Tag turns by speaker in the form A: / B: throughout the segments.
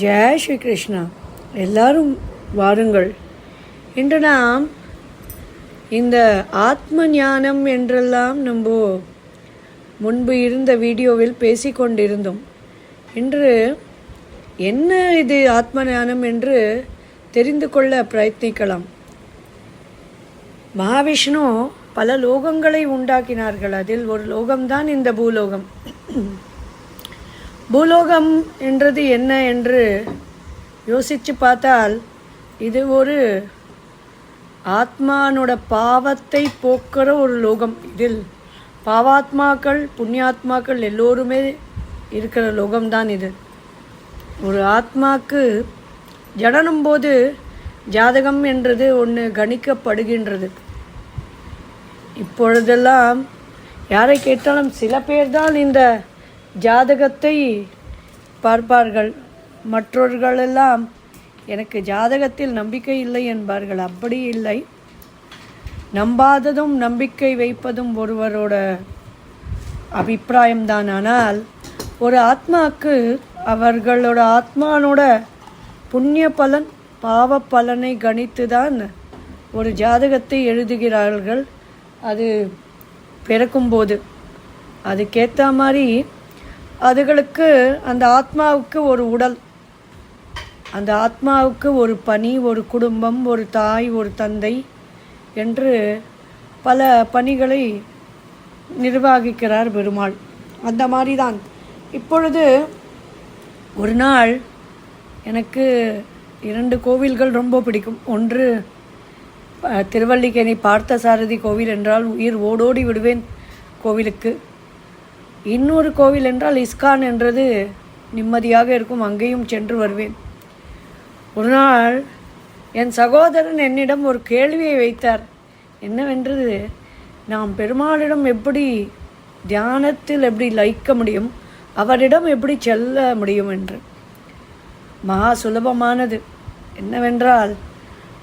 A: ஜெய் ஸ்ரீ கிருஷ்ணா. எல்லாரும் வாருங்கள். இன்று நாம் இந்த ஆத்ம ஞானம் என்றெல்லாம் நம்ம முன்பு இருந்த வீடியோவில் பேசிக்கொண்டிருந்தோம். இன்று என்ன இது ஆத்ம ஞானம் என்று தெரிந்து கொள்ள பிரயத்னிக்கலாம். மகாவிஷ்ணு பல லோகங்களை உண்டாக்கினார்கள். அதில் ஒரு லோகம்தான் இந்த பூலோகம். பூலோகம் என்றது என்ன என்று யோசித்து பார்த்தால் இது ஒரு ஆத்மானோட பாவத்தை போக்குற ஒரு லோகம். இதில் பாவாத்மாக்கள் புண்ணியாத்மாக்கள் எல்லோருமே இருக்கிற லோகம்தான் இது. ஒரு ஆத்மாக்கு ஜனனம் போது ஜாதகம் என்றது ஒன்று கணிக்கப்படுகின்றது. இப்பொழுதெல்லாம் யாரை கேட்டாலும் சில பேர் தான் இந்த ஜாதகத்தை பார்ப்பார்கள். மற்றவர்களெல்லாம் எனக்கு ஜாதகத்தில் நம்பிக்கை இல்லை என்பார்கள். அப்படி இல்லை. நம்பாததும் நம்பிக்கை வைப்பதும் ஒருவரோட அபிப்பிராயம்தான் ஆனால் ஒரு ஆத்மாவுக்கு அவர்களோட ஆத்மானோட புண்ணிய பலன் பாவ பலனை கணித்து தான் ஒரு ஜாதகத்தை எழுதுகிறார்கள். அது பிறக்கும்போது. அதுக்கேற்ற மாதிரி அதுகளுக்கு அந்த ஆத்மாவுக்கு ஒரு உடல் அந்த ஆத்மாவுக்கு ஒரு பணி ஒரு குடும்பம் ஒரு தாய் ஒரு தந்தை என்று பல பணிகளை நிர்வாகிக்கிறார் பெருமாள். அந்த மாதிரி தான் இப்பொழுது ஒரு நாள் எனக்கு இரண்டு கோவில்கள் ரொம்ப பிடிக்கும். ஒன்று அஹ், திருவல்லிக்கேணி பார்த்தசாரதி கோவில் என்றால் உயிர் ஓடோடி விடுவேன் கோவிலுக்கு. இன்னொரு கோவில் என்றால் இஸ்கான் என்றது நிம்மதியாக இருக்கும். அங்கேயும் சென்று வருவேன். ஒரு நாள் என் சகோதரன் என்னிடம் ஒரு கேள்வியை வைத்தார். என்னவென்றது? நாம் பெருமாளிடம் எப்படி தியானத்தில் எப்படி லயிக்க முடியும்? அவரிடம் எப்படி செல்ல முடியும் என்று. மகா சுலபமானது. என்னவென்றால்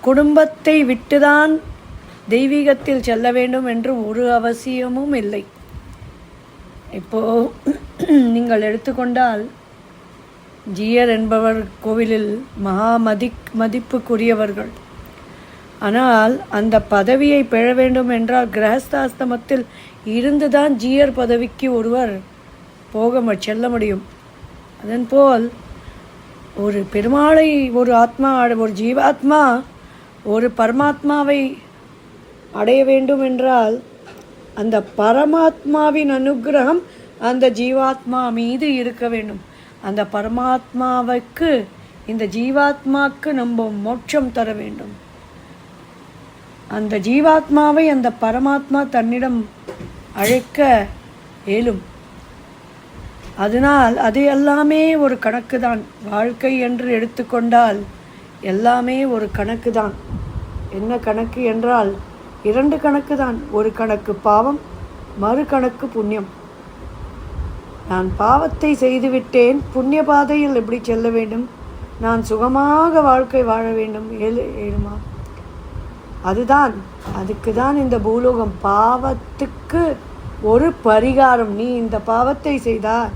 A: குடும்பத்தை விட்டுதான் தெய்வீகத்தில் செல்ல வேண்டும் என்று ஒரு அவசியமும் இல்லை. இப்போ நீங்கள் எடுத்துக்கொண்டால் ஜீயர் என்பவர் கோவிலில் மகா மதிக் மதிப்புக்குரியவர்கள். ஆனால் அந்த பதவியை பெற வேண்டும் என்றால் கிரகஸ்தாஸ்தமத்தில் இருந்துதான் ஜீயர் பதவிக்கு ஒருவர் போக செல்ல முடியும். அதன்போல் ஒரு பெருமாளை ஒரு ஆத்மா ஒரு ஜீவாத்மா ஒரு பரமாத்மாவை அடைய வேண்டும் என்றால் அந்த பரமாத்மாவின் அனுக்கிரகம் அந்த ஜீவாத்மா மீது இருக்க வேண்டும். அந்த பரமாத்மாவுக்கு இந்த ஜீவாத்மாக்கு நம்ம மோட்சம் தர வேண்டும். அந்த ஜீவாத்மாவை அந்த பரமாத்மா தன்னிடம் அழைக்க இயலும். அதனால் அது எல்லாமே ஒரு கணக்கு தான் வாழ்க்கை என்று எடுத்துக்கொண்டால் எல்லாமே ஒரு கணக்கு தான் என்ன கணக்கு என்றால் இரண்டு கணக்கு தான். ஒரு கணக்கு பாவம் மறு கணக்கு புண்ணியம். நான் பாவத்தை செய்துவிட்டேன். புண்ணிய பாதையில் எப்படி செல்ல வேண்டும்? நான் சுகமாக வாழ்க்கை வாழ வேண்டும். ஏழு ஏழுமா? அதுதான் அதுக்கு தான் இந்த பூலோகம். பாவத்துக்கு ஒரு பரிகாரம். நீ இந்த பாவத்தை செய்தால்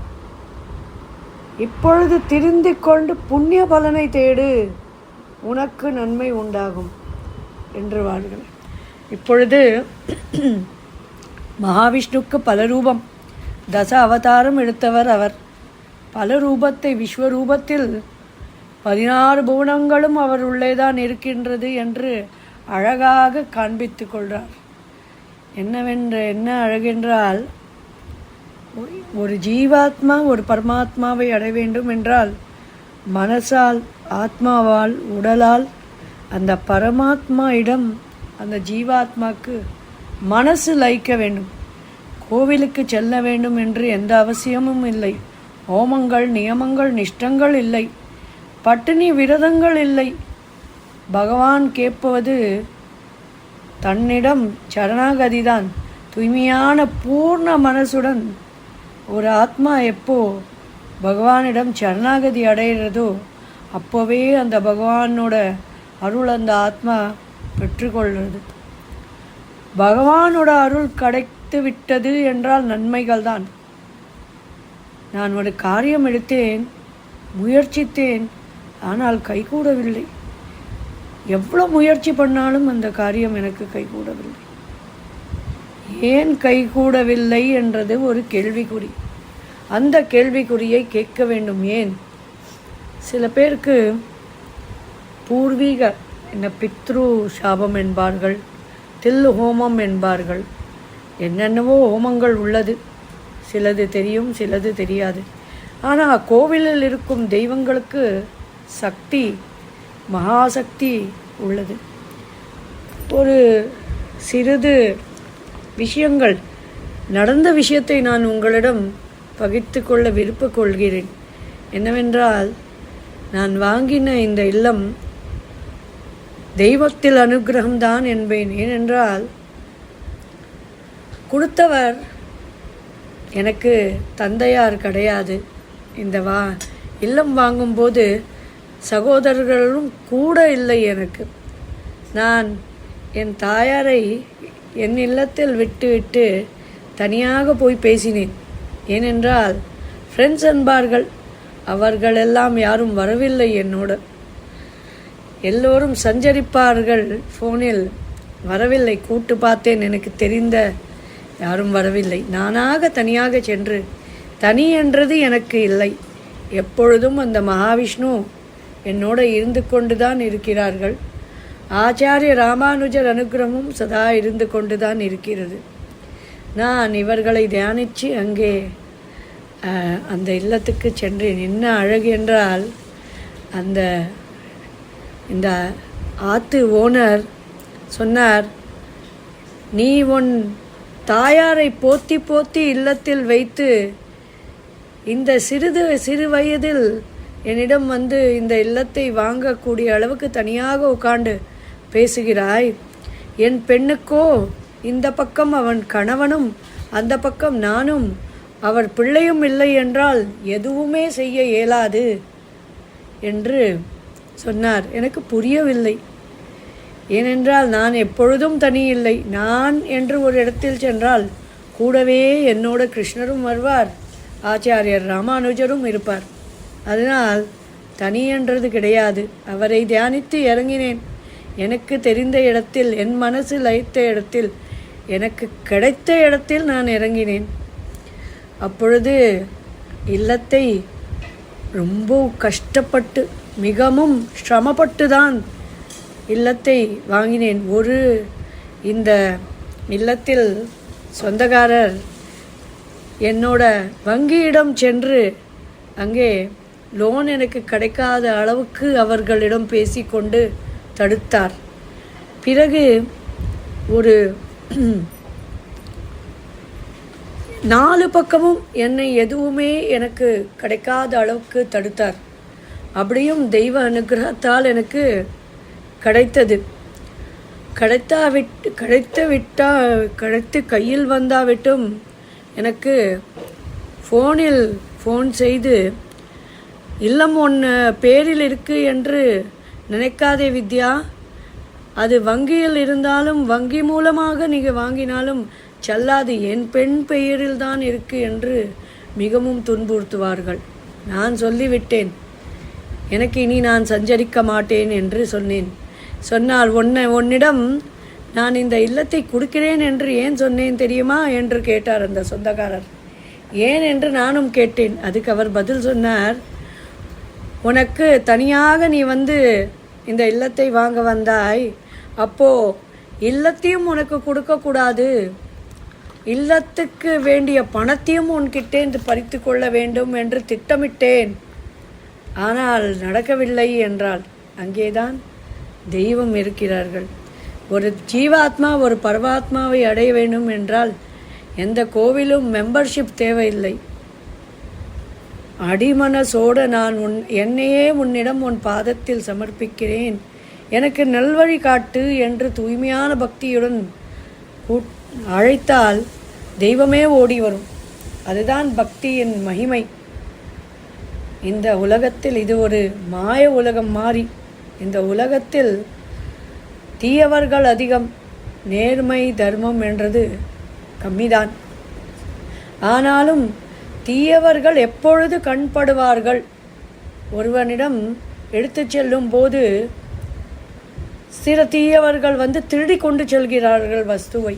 A: இப்பொழுது திருந்திக் கொண்டு புண்ணிய பலனை தேடு. உனக்கு நன்மை உண்டாகும். என்று வாழ்கிறேன் இப்பொழுது மகாவிஷ்ணுக்கு பல ரூபம். தச அவதாரம் எடுத்தவர் அவர். பல ரூபத்தை விஸ்வரூபத்தில் பதினாறு புவனங்களும் அவர் உள்ளேதான் இருக்கின்றது என்று அழகாக காண்பித்து கொள்கிறார் என்னவென்று என்ன அழகென்றால் ஒரு- ஒரு ஜீவாத்மா ஒரு பரமாத்மாவை அடைய வேண்டும் என்றால் மனசால் ஆத்மாவால் உடலால் அந்த பரமாத்மா இடம் அந்த ஜீவாத்மாக்கு மனசு லயிக்க வேண்டும். கோவிலுக்கு செல்ல வேண்டும் என்று எந்த அவசியமும் இல்லை. ஹோமங்கள் நியமங்கள் நிஷ்டங்கள் இல்லை. பட்டினி விரதங்கள் இல்லை. பகவான் கேட்பது தன்னிடம் சரணாகதிதான். தூய்மையான பூர்ண மனசுடன் ஒரு ஆத்மா எப்போ பகவானிடம் சரணாகதி அடைகிறதோ அப்போவே அந்த பகவானோட அருள் அந்த ஆத்மா பெற்றுக்கொள்கிறது பகவானோட அருள் கிடைத்து விட்டது என்றால் நன்மைகள் தான் நான் ஒரு காரியம் எடுத்தேன் முயற்சித்தேன் ஆனால் கைகூடவில்லை. எவ்வளோ முயற்சி பண்ணாலும் அந்த காரியம் எனக்கு கைகூடவில்லை. ஏன் கைகூடவில்லை என்றது ஒரு கேள்விக்குறி. அந்த கேள்விக்குறியை கேட்க வேண்டும் ஏன்? சில பேருக்கு பூர்வீக என்ன பித்ரு சாபம் என்பார்கள் தில்லு ஹோமம் என்பார்கள். என்னென்னவோ ஹோமங்கள் உள்ளது. சிலது தெரியும் சிலது தெரியாது. ஆனால் கோவிலில் இருக்கும் தெய்வங்களுக்கு சக்தி மகாசக்தி உள்ளது. ஒரு சிறிது விஷயங்கள் நடந்த விஷயத்தை நான் உங்களிடம் பகிர்ந்து கொள்ள விருப்ப கொள்கிறேன். என்னவென்றால் நான் வாங்கின இந்த இல்லம் தெய்வத்தில் அனுகிரகம்தான் என்பேன். ஏனென்றால் கொடுத்தவர் எனக்கு தந்தையார் கிடையாது. இந்த வா இல்லம் வாங்கும்போது சகோதரர்களும் கூட இல்லை எனக்கு. நான் என் தாயாரை என் இல்லத்தில் விட்டுவிட்டு தனியாக போய் பேசினேன். ஏனென்றால் ஃப்ரெண்ட்ஸ் என்பார்கள். அவர்களெல்லாம் யாரும் வரவில்லை என்னோட. எல்லோரும் சஞ்சரிப்பார்கள். ஃபோனில் வரவில்லை. கூட்டு பார்த்தேன். எனக்கு தெரிந்த யாரும் வரவில்லை. நானாக தனியாக சென்று தனி என்றது எனக்கு இல்லை. எப்பொழுதும் அந்த மகாவிஷ்ணு என்னோட இருந்து கொண்டு தான் இருக்கிறார்கள். ஆச்சாரிய ராமானுஜர் அனுகிரகமும் சதா இருந்து கொண்டு தான் இருக்கிறது. நான் இவர்களை தியானித்து அங்கே அந்த இல்லத்துக்கு சென்றேன். என்ன அழகு என்றால் அந்த இந்த ஆத்து ஓனர் சொன்னார் நீ உன் தாயாரை போத்தி போத்தி இல்லத்தில் வைத்து இந்த சிறிது சிறு வயதில் என்னிடம் வந்து இந்த இல்லத்தை வாங்கக்கூடிய அளவுக்கு தனியாக உட்காண்டு பேசுகிறாய். என் பெண்ணுக்கோ இந்த பக்கம் அவன் கணவனும் அந்த பக்கம் நானும். அவர் பிள்ளையும் இல்லை என்றால் எதுவுமே செய்ய இயலாது என்று சொன்னார். எனக்கு புரியவில்லை. ஏனென்றால் நான் எப்பொழுதும் தனியில்லை. நான் என்று ஒரு இடத்தில் சென்றால் கூடவே என்னோட கிருஷ்ணரும் வருவார். ஆச்சாரியர் ராமானுஜரும் இருப்பார். அதனால் தனி என்றது கிடையாது. அவரை தியானித்து இறங்கினேன். எனக்கு தெரிந்த இடத்தில் என் மனசு லயித்த இடத்தில் எனக்கு கிடைத்த இடத்தில் நான் இறங்கினேன். அப்பொழுது இல்லத்தை ரொம்ப கஷ்டப்பட்டு மிகவும் சிரமப்பட்டுதான் இல்லத்தை வாங்கினேன். ஒரு இந்த இல்லத்தில் சொந்தக்காரர் என்னோட வங்கியிடம் சென்று அங்கே லோன் எனக்கு கிடைக்காத அளவுக்கு அவர்களிடம் பேசிக்கொண்டு தடுத்தார். பிறகு ஒரு நாலு பக்கமும் என்னை எதுவுமே எனக்கு கிடைக்காத அளவுக்கு தடுத்தார். அப்படியும் தெய்வ அனுகிரகத்தால் எனக்கு கிடைத்தது. கிடைத்தா விட்டு கிடைத்து விட்டா கிடைத்து கையில் வந்தாவிட்டும் எனக்கு ஃபோனில் ஃபோன் செய்து இல்லம் ஒன்று பேரில் இருக்கு என்று நினைக்காதே வித்யா. அது வங்கியில் இருந்தாலும் வங்கி மூலமாக நீங்கள் வாங்கினாலும் செல்லாது. என் பெண் பெயரில் தான் இருக்கு என்று மிகவும் துன்புறுத்துவார்கள். நான் சொல்லிவிட்டேன். எனக்கு இனி நான் சஞ்சரிக்க மாட்டேன் என்று சொன்னேன். சொன்னால் உன்னை உன்னிடம் நான் இந்த இல்லத்தை கொடுக்கிறேன் என்று ஏன் சொன்னேன் தெரியுமா? என்று கேட்டார் அந்த சொந்தக்காரர். ஏன் என்று நானும் கேட்டேன். அதுக்கு அவர் பதில் சொன்னார் உனக்கு தனியாக நீ வந்து இந்த இல்லத்தை வாங்க வந்தாய். அப்போ இல்லத்தையும் உனக்கு கொடுக்கக்கூடாது இல்லத்துக்கு வேண்டிய பணத்தையும் உன்கிட்டேந்து பறித்து கொள்ள வேண்டும் என்று திட்டமிட்டேன். ஆனால் நடக்கவில்லை என்றால் அங்கேதான் தெய்வம் இருக்கிறார்கள். ஒரு ஜீவாத்மா ஒரு பரமாத்மாவை அடைய வேண்டும் என்றால் எந்த கோவிலும் மெம்பர்ஷிப் தேவையில்லை. அடிமனசோட நான் உன் என்னையே உன்னிடம் உன் பாதத்தில் சமர்ப்பிக்கிறேன். எனக்கு நல்வழி காட்டு என்று தூய்மையான பக்தியுடன் கூட்- அழைத்தால் தெய்வமே ஓடி வரும். அதுதான் பக்தியின் மகிமை. இந்த உலகத்தில் இது ஒரு மாய உலகம் மாறி. இந்த உலகத்தில் தீயவர்கள் அதிகம் நேர்மை தர்மம் என்றது கம்மிதான். ஆனாலும் தீயவர்கள் எப்பொழுது கண்படுவார்கள்? ஒருவனிடம் எடுத்துச் செல்லும் போது சில தீயவர்கள் வந்து திருடி கொண்டு செல்கிறார்கள் வஸ்துவை.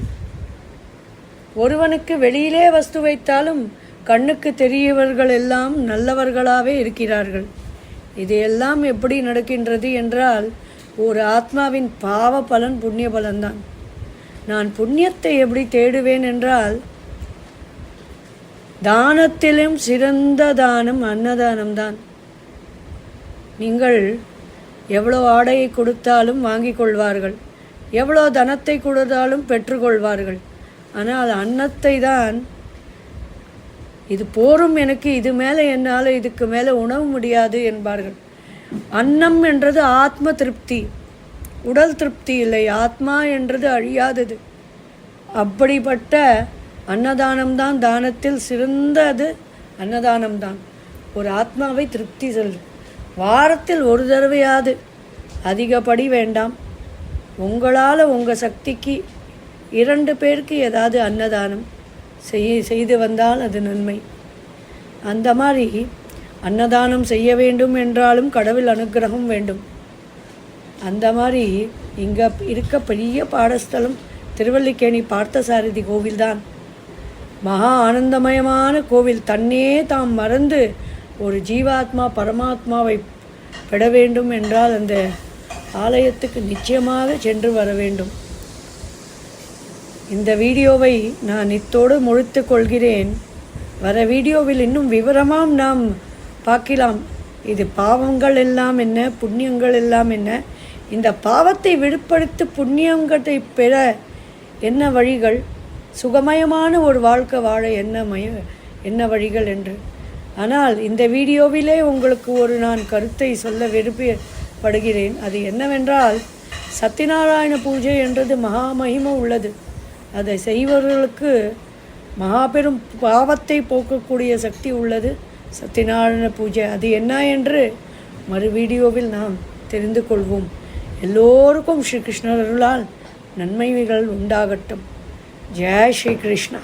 A: ஒருவனுக்கு வெளியிலே வஸ்து வைத்தாலும் கண்ணுக்கு தெரியவர்கள் எல்லாம் நல்லவர்களாகவே இருக்கிறார்கள். இதையெல்லாம் எப்படி நடக்கின்றது என்றால் ஒரு ஆத்மாவின் பாவ பலன் புண்ணிய பலன்தான் நான் புண்ணியத்தை எப்படி தேடுவேன் என்றால் தானத்திலும் சிறந்த தானம் அன்னதானம்தான். நீங்கள் எவ்வளோ ஆடையை கொடுத்தாலும் வாங்கிக் கொள்வார்கள் எவ்வளோ தனத்தை கொடுத்தாலும் பெற்றுக்கொள்வார்கள் ஆனால் அன்னத்தை தான் இது போரும் எனக்கு இது மேலே என்னால் இதுக்கு மேலே உணவு முடியாது என்பார்கள். அன்னம் என்றது ஆத்ம திருப்தி. உடல் திருப்தி இல்லை. ஆத்மா என்றது அழியாதது. அப்படிப்பட்ட அன்னதானம்தான் தானத்தில் சிறந்தது அன்னதானம்தான். ஒரு ஆத்மாவை திருப்தி செல்லும். வாரத்தில் ஒரு தடவையாவது அதிகப்படி வேண்டாம். உங்களால் உங்கள் சக்திக்கு இரண்டு பேருக்கு ஏதாவது அன்னதானம். செய் செய்து வந்தால் அது நன்மை. அந்த மாதிரி அன்னதானம் செய்ய வேண்டும் என்றாலும் கடவுள் அனுக்கிரகம் வேண்டும். அந்த மாதிரி இங்கே இருக்க பெரிய பாடஸ்தலம் திருவல்லிக்கேணி பார்த்தசாரதி கோவில்தான். மகா ஆனந்தமயமான கோவில். தன்னே தாம் மறந்து ஒரு ஜீவாத்மா பரமாத்மாவை பெற வேண்டும் என்றால் அந்த ஆலயத்துக்கு நிச்சயமாக சென்று வர வேண்டும். இந்த வீடியோவை நான் இத்தோடு முடித்து கொள்கிறேன். வர வீடியோவில் இன்னும் விவரமாம் நாம் பார்க்கலாம். இது பாவங்கள் எல்லாம் என்ன புண்ணியங்கள் எல்லாம் என்ன? இந்த பாவத்தை விடுபடுத்து புண்ணியங்களை பெற என்ன வழிகள்? சுகமயமான ஒரு வாழ்க்கை வாழ என்ன மய என்ன வழிகள் என்று. ஆனால் இந்த வீடியோவிலே உங்களுக்கு ஒரு நான் கருத்தை சொல்ல விருப்பப்படுகிறேன். அது என்னவென்றால் சத்யநாராயண பூஜை என்றது மகா மகிமை உள்ளது. அதை செய்பவர்களுக்கு மகாபெரும் பாவத்தை போக்கக்கூடிய சக்தி உள்ளது. சத்யநாராயண பூஜை அது என்ன என்று மறு வீடியோவில் நாம் தெரிந்து கொள்வோம். எல்லோருக்கும் ஸ்ரீகிருஷ்ணர்களால் அருளால் நன்மைகள் உண்டாகட்டும். ஜெய் ஸ்ரீ கிருஷ்ணா.